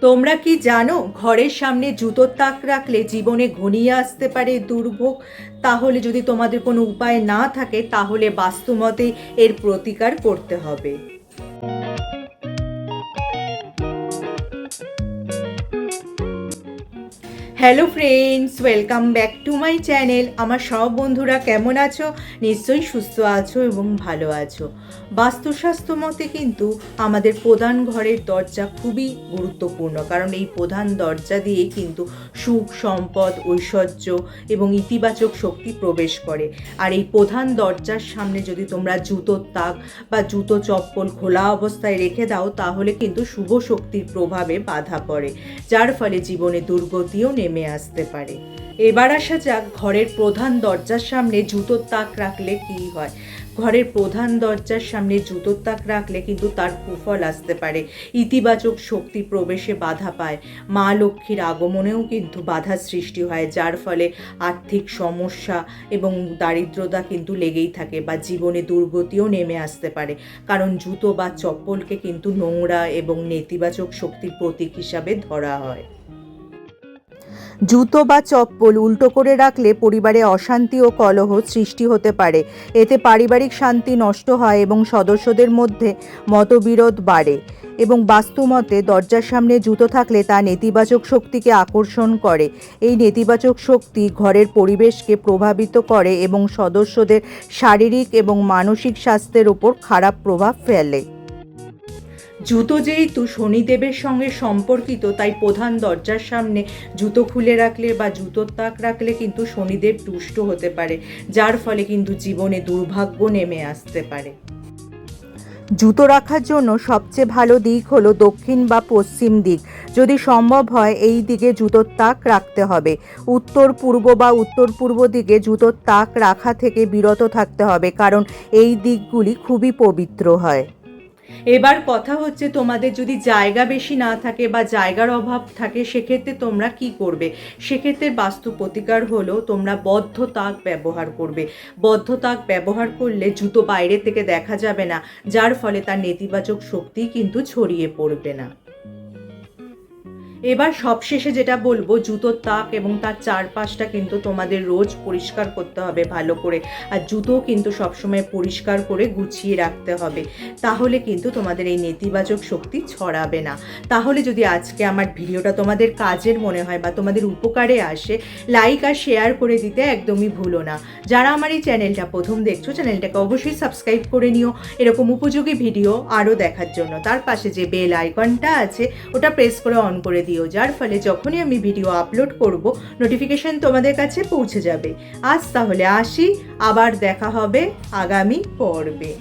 তোমরা কি জানো, ঘরের সামনে জুতোর তাক রাখলে জীবনে ঘনিয়ে আসতে পারে দুর্ভোগ? তাহলে যদি তোমাদের কোনো উপায় না থাকে, তাহলে বাস্তুমতে এর প্রতিকার করতে হবে। Hello friends welcome back to my channel আমার সব বন্ধুরা কেমন আছো? নিশ্চয়ই সুস্থ আছো এবং ভালো আছো। বাস্তুস্বাস্থ্য মতে কিন্তু আমাদের প্রধান ঘরের দরজা খুবই গুরুত্বপূর্ণ। কারণ এই প্রধান দরজা দিয়ে কিন্তু সুখ, সম্পদ, ঐশ্বর্য এবং ইতিবাচক শক্তি প্রবেশ করে। আর এই প্রধান দরজার সামনে যদি তোমরা জুতোর তাক বা জুতো চপ্পল খোলা অবস্থায় রেখে দাও, তাহলে কিন্তু শুভ শক্তির প্রভাবে বাধা পড়ে। যার ফলে জীবনে দুর্গতিও নেমে আসতে পারে। এবার আসা যাক ঘরের প্রধান দরজার সামনে জুতোর তাক রাখলে কি হয়। ঘরের প্রধান দরজার সামনে জুতোর তাক রাখলে কিন্তু তার কুফল আসতে পারে। ইতিবাচক শক্তি প্রবেশে বাধা পায়। মা লক্ষ্মীর আগমনেও কিন্তু বাধা সৃষ্টি হয়, যার ফলে আর্থিক সমস্যা এবং দারিদ্রতা কিন্তু লেগেই থাকে বা জীবনে দুর্গতিও নেমে আসতে পারে। কারণ জুতো বা চপ্পলকে কিন্তু নোংরা এবং নেতিবাচক শক্তির প্রতীক হিসাবে ধরা হয়। জুতো বা চপ্পল উল্টো করে রাখলে পরিবারে অশান্তি ও কলহ সৃষ্টি হতে পারে। এতে পারিবারিক শান্তি নষ্ট হয় এবং সদস্যদের মধ্যে মতবিরোধ বাড়ে এবং বাস্তুমতে দরজার সামনে জুতো থাকলে তা নেতিবাচক শক্তিকে আকর্ষণ করে। এই নেতিবাচক শক্তি ঘরের পরিবেশকে প্রভাবিত করে এবং সদস্যদের শারীরিক এবং মানসিক স্বাস্থ্যের ওপর খারাপ প্রভাব ফেলে। জুতো যেহেতু শনিদেবের সঙ্গে সম্পর্কিত, তাই প্রধান দরজার সামনে জুতো খুলে রাখলে বা জুতোর তাক রাখলে কিন্তু শনিদেব তুষ্ট হতে পারে, যার ফলে কিন্তু জীবনে দুর্ভাগ্য নেমে আসতে পারে। জুতো রাখার জন্য সবচেয়ে ভালো দিক হলো দক্ষিণ বা পশ্চিম দিক। যদি সম্ভব হয়, এই দিকে জুতোর তাক রাখতে হবে। উত্তর, পূর্ব বা উত্তর পূর্ব দিকে জুতোর তাক রাখা থেকে বিরত থাকতে হবে, কারণ এই দিকগুলি খুবই পবিত্র হয়। এবার কথা হচ্ছে তোমাদের যদি জায়গা বেশি না থাকে বা জায়গার অভাব থাকে, সেক্ষেত্রে তোমরা কি করবে? সেক্ষেত্রে বাস্তু প্রতিকার হলো তোমরা বদ্ধ তাক ব্যবহার করবে। বদ্ধ তাক ব্যবহার করলে জুতো বাইরে থেকে দেখা যাবে না, যার ফলে তার নেতিবাচক শক্তি কিন্তু ছড়িয়ে পড়বে না। এবার সবশেষে যেটা বলব, জুতোর তাক এবং তার চারপাশটা কিন্তু তোমাদের রোজ পরিষ্কার করতে হবে ভালো করে। আর জুতো কিন্তু সবসময় পরিষ্কার করে গুছিয়ে রাখতে হবে। তাহলে কিন্তু তোমাদের এই নেতিবাচক শক্তি ছড়াবে না। তাহলে যদি আজকে আমার ভিডিওটা তোমাদের কাজের মনে হয় বা তোমাদের উপকারে আসে লাইক আর শেয়ার করে দিতে একদমই ভুলো না। যারা আমার এই চ্যানেলটা প্রথম দেখছ চ্যানেলটাকে অবশ্যই সাবস্ক্রাইব করে নিও। এরকম উপযোগী ভিডিও আরও দেখার জন্য। তার পাশে যে বেল আইকনটা আছে, ওটা প্রেস করে অন করে দিও। যার ফলে যখনই আমি ভিডিও আপলোড করব নোটিফিকেশন তোমাদের কাছে পৌঁছে যাবে। আজ তাহলে আসি, আবার দেখা হবে আগামী পর্বে।